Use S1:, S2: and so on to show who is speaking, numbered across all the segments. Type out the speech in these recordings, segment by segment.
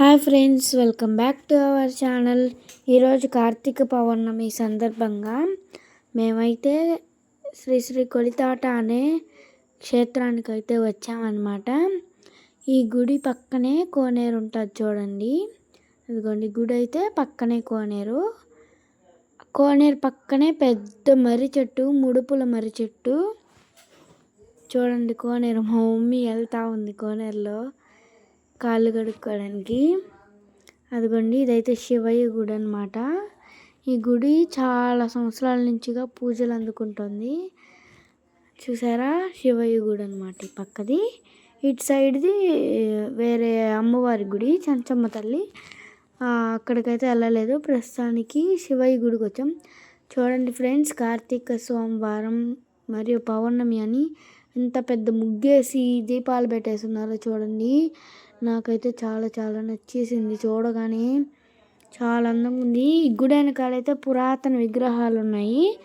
S1: Hi friends welcome back to our channel. ఈరోజు కార్తీక పౌర్ణమి సందర్భంగా మేమైతే శ్రీ శ్రీ కొలితాట అనే క్షేత్రానికి అయితే వచ్చామన్నమాట. ఈ గుడి పక్కనే కోనేరు ఉంటుంది చూడండి. అదిగోండి గుడి అయితే పక్కనే కోనేరు. కోనేరు పక్కనే పెద్ద మర్రి చెట్టు ముడుపుల మర్రి చెట్టు. చూడండి కోనేరు మా మమ్మీ వెళ్తూ ఉంది కోనేరులో. కాళ్ళు కడుక్కోవడానికి. అదిగోండి ఇదైతే శివయ్య గుడి అనమాట ఈ గుడి చాలా సంవత్సరాల నుంచిగా పూజలు అందుకుంటుంది. చూసారా? శివయ్య గుడి అనమాట ఈ పక్కది. ఇటు సైడ్ది వేరే అమ్మవారి గుడి చంచమ్మ తల్లి. అక్కడికైతే వెళ్ళలేదు. ప్రస్తుతానికి శివయ్య గుడికి వచ్చాం. చూడండి ఫ్రెండ్స్ కార్తీక సోమవారం మరియు పౌర్ణమి అని ఎంత పెద్ద ముగ్గేసి దీపాలు పెట్టేస్తున్నారో చూడండి. నాకైతే చాలా చాలా నచ్చేసింది చూడగానే. చాలా అందంగా ఉంది. ఈ గుడి వెనకాలైతే పురాతన విగ్రహాలు ఉన్నాయి.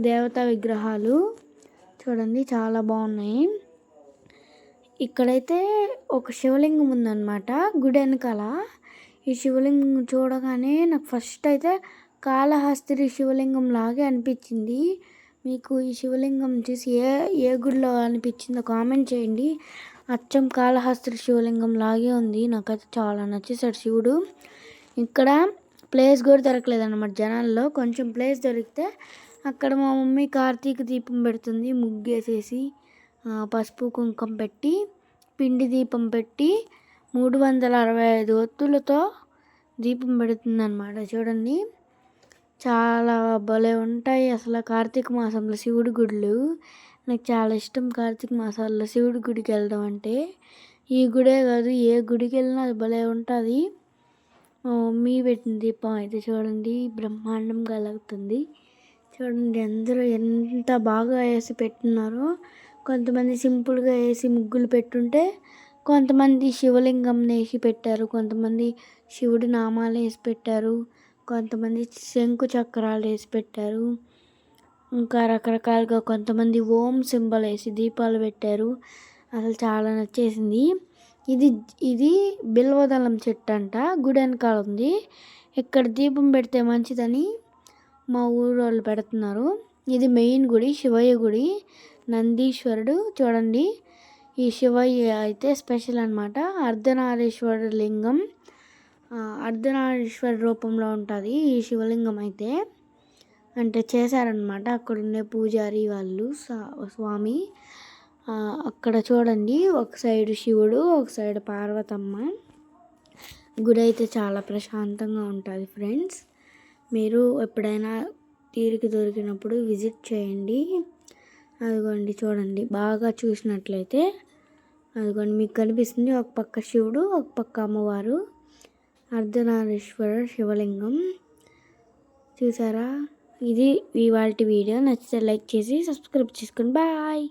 S1: దేవతా విగ్రహాలు చూడండి చాలా బాగున్నాయి. ఇక్కడైతే ఒక శివలింగం ఉందన్నమాట గుడి వెనకాల. ఈ శివలింగం చూడగానే నాకు ఫస్ట్ అయితే కాళహస్తి శివలింగం లాగే అనిపించింది. మీకు ఈ శివలింగం చూసి ఏ ఏ గుడిలో అనిపించిందో కామెంట్ చేయండి. అచ్చం కాళహస్తి శివలింగం లాగే ఉంది. నాకైతే చాలా నచ్చేసాడు శివుడు. ఇక్కడ ప్లేస్ కూడా దొరకలేదు అనమాట జనాల్లో. కొంచెం ప్లేస్ దొరికితే అక్కడ మా మమ్మీ కార్తీక దీపం పెడుతుంది. ముగ్గేసేసి పసుపు కుంకం పెట్టి పిండి దీపం పెట్టి మూడు వందల అరవై ఐదు ఒత్తులతో దీపం పెడుతుంది అనమాట చూడండి. చాలా భలే ఉంటాయి అసలు కార్తీక మాసంలో శివుడి గుడులు. నాకు చాలా ఇష్టం కార్తీక మాసాల్లో శివుడి గుడికి వెళ్ళడం అంటే. ఈ గుడే కాదు ఏ గుడికి వెళ్ళినా అది భలే ఉంటుంది. మీ పెట్టిన దీపం అయితే చూడండి. బ్రహ్మాండం కలుగుతుంది. చూడండి అందరూ ఎంత బాగా వేసి పెట్టున్నారో కొంతమంది సింపుల్గా వేసి ముగ్గులు పెట్టుంటే కొంతమంది శివలింగం వేసి పెట్టారు. కొంతమంది శివుడి నామాలు వేసి పెట్టారు. కొంతమంది శంకు చక్రాలు వేసి పెట్టారు. ఇంకా రకరకాలుగా కొంతమంది ఓం సింబల్ వేసి దీపాలు పెట్టారు. అసలు చాలా నచ్చేసింది. ఇది ఇది బిల్వదళం చెట్టు అంట. గుడి వెనకాల ఉంది. ఇక్కడ దీపం పెడితే మంచిదని మా ఊరు వాళ్ళు పెడుతున్నారు. ఇది మెయిన్ గుడి శివయ్య గుడి. నందీశ్వరుడు చూడండి. ఈ శివయ్య అయితే స్పెషల్ అనమాట అర్ధనారీశ్వరుడు లింగం. అర్ధనారీశ్వర రూపంలో ఉంటుంది ఈ శివలింగం అయితే. అంటే చేశారనమాట అక్కడ ఉండే పూజారి వాళ్ళు స్వామి. అక్కడ చూడండి ఒక సైడ్ శివుడు ఒక సైడ్ పార్వతమ్మ. గుడి అయితే చాలా ప్రశాంతంగా ఉంటుంది ఫ్రెండ్స్. మీరు ఎప్పుడైనా తీరిక దొరికినప్పుడు విజిట్ చేయండి. అదిగోండి చూడండి బాగా చూసినట్లయితే. అదిగోండి మీకు కనిపిస్తుంది ఒక పక్క శివుడు ఒక పక్క అమ్మవారు. అర్ధనారీశ్వర శివలింగం. చూసారా? ఇది ఇవాళ వీడియో. నచ్చితే లైక్ చేసి సబ్స్క్రైబ్ చేసుకోండి బాయ్.